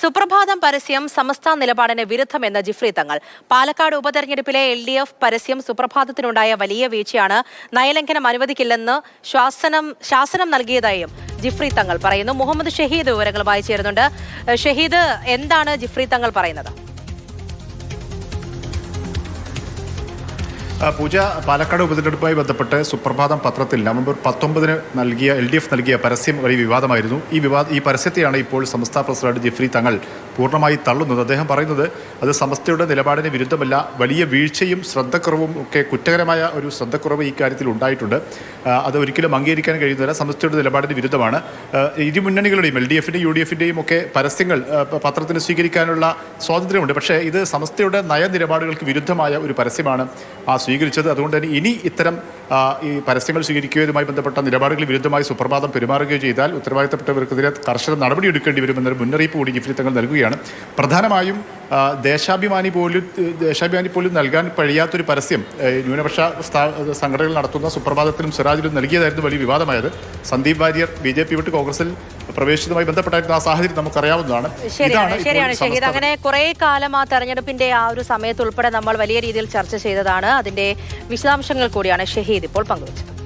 സുപ്രഭാതം പരസ്യം സമസ്ത നിലപാടിന് വിരുദ്ധമെന്ന് ജിഫ്രി തങ്ങൾ. പാലക്കാട് ഉപതെരഞ്ഞെടുപ്പിലെ എൽ ഡി എഫ് പരസ്യം സുപ്രഭാതത്തിനുണ്ടായ വലിയ വീഴ്ചയാണ് നയലംഘനം അനുവദിക്കില്ലെന്ന് ശാസനം ശാസനം നൽകിയതായും ജിഫ്രി തങ്ങൾ പറയുന്നു. മുഹമ്മദ് ഷഹീദ് വിവരങ്ങളുമായി ചേരുന്നുണ്ട്. ഷഹീദ് എന്താണ് ജിഫ്രി തങ്ങൾ പറയുന്നത്? പൂജ പാലക്കാട് ഉപതെരഞ്ഞെടുപ്പുമായി ബന്ധപ്പെട്ട് സുപ്രഭാതം പത്രത്തിൽ നവംബർ പത്തൊമ്പതിന് നൽകിയ എൽ ഡി എഫ് നൽകിയ പരസ്യം വലിയ വിവാദമായിരുന്നു. ഈ വിവാദ ഈ പരസ്യത്തെയാണ് ഇപ്പോൾ സംസ്ഥാന പ്രസിഡന്റ് ജിഫ്രി തങ്ങൾ പൂർണമായി തള്ളുന്നത്. അദ്ദേഹം പറയുന്നത് അത് സമസ്തയുടെ നിലപാടിന് വിരുദ്ധമല്ല വലിയ വീഴ്ചയും ശ്രദ്ധക്കുറവും ഒക്കെ കുറ്റകരമായ ഒരു ശ്രദ്ധക്കുറവ് ഈ കാര്യത്തിൽ ഉണ്ടായിട്ടുണ്ട്. അത് ഒരിക്കലും അംഗീകരിക്കാൻ കഴിയുന്നില്ല സമസ്തയുടെ നിലപാടിന് വിരുദ്ധമാണ്. ഇരുമുന്നണികളുടെയും ഇരു മുന്നണികളുടെയും എൽ ഡി എഫിന്റെയും യു ഡി എഫിന്റെയും ഒക്കെ പരസ്യങ്ങൾ പത്രത്തിന് സ്വീകരിക്കാനുള്ള സ്വാതന്ത്ര്യമുണ്ട്. പക്ഷേ ഇത് സമസ്തയുടെ നയനിലപാടുകൾക്ക് വിരുദ്ധമായ ഒരു പരസ്യമാണ്. ആ സ്വീകരിച്ചത്. അതുകൊണ്ട് തന്നെ ഇനി ഇത്തരം ഈ പരസ്യങ്ങൾ സ്വീകരിക്കുകയോ ഇതുമായി ബന്ധപ്പെട്ട നിലപാടുകളിൽ വിരുദ്ധമായി സുപ്രഭാതം പെരുമാറുകയോ ചെയ്താൽ ഉത്തരവാദിത്തപ്പെട്ടവർക്കെതിരെ കർശന നടപടി എടുക്കേണ്ടി വരുമെന്നൊരു മുന്നറിയിപ്പ് കൂടി ജിഫ്രി തങ്ങൾ നൽകുകയാണ്. പ്രധാനമായും ദേശാഭിമാനി പോലും ദേശാഭിമാനി പോലും നൽകാൻ കഴിയാത്തൊരു പരസ്യം ന്യൂനപക്ഷ സംഘടനകൾ നടത്തുന്ന സുപ്രഭാതത്തിലും സിറാജിലും നൽകിയതായിരുന്നു വലിയ വിവാദമായത്. Sandeep Warrier B J P വിട്ട് കോൺഗ്രസിൽ പ്രവേശിച്ചതുമായി ബന്ധപ്പെട്ടായിരുന്നു ആ സാഹചര്യം നമുക്കറിയാവുന്നതാണ്. ശരിയാണ് ശരിയാണ്. ഷഹീദ് അങ്ങനെ കുറെ കാലം ആ തെരഞ്ഞെടുപ്പിന്റെ ആ ഒരു സമയത്ത് ഉൾപ്പെടെ നമ്മൾ വലിയ രീതിയിൽ ചർച്ച ചെയ്തതാണ്. അതിന്റെ വിശദാംശങ്ങൾ കൂടിയാണ് ഷഹീദ് ഇപ്പോൾ പങ്കുവച്ചത്.